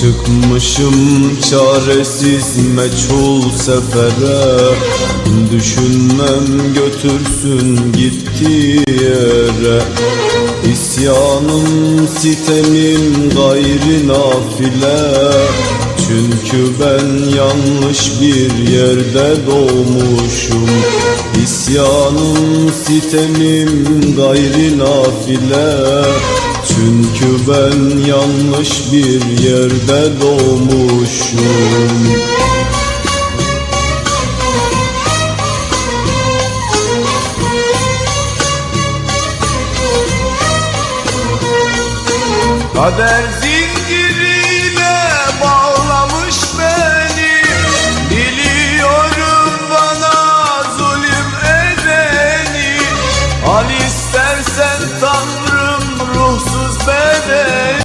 Çıkmışım çaresiz meçhul sefere. Düşünmem götürsün gittiği yere. İsyanım sitemim gayri nafile. Çünkü ben yanlış bir yerde doğmuşum. İsyanım sitemim gayri nafile çünkü ben yanlış bir yerde doğmuşum. Kader zincirine bağlamış beni. Biliyorum bana zulüm edeni. Al istersen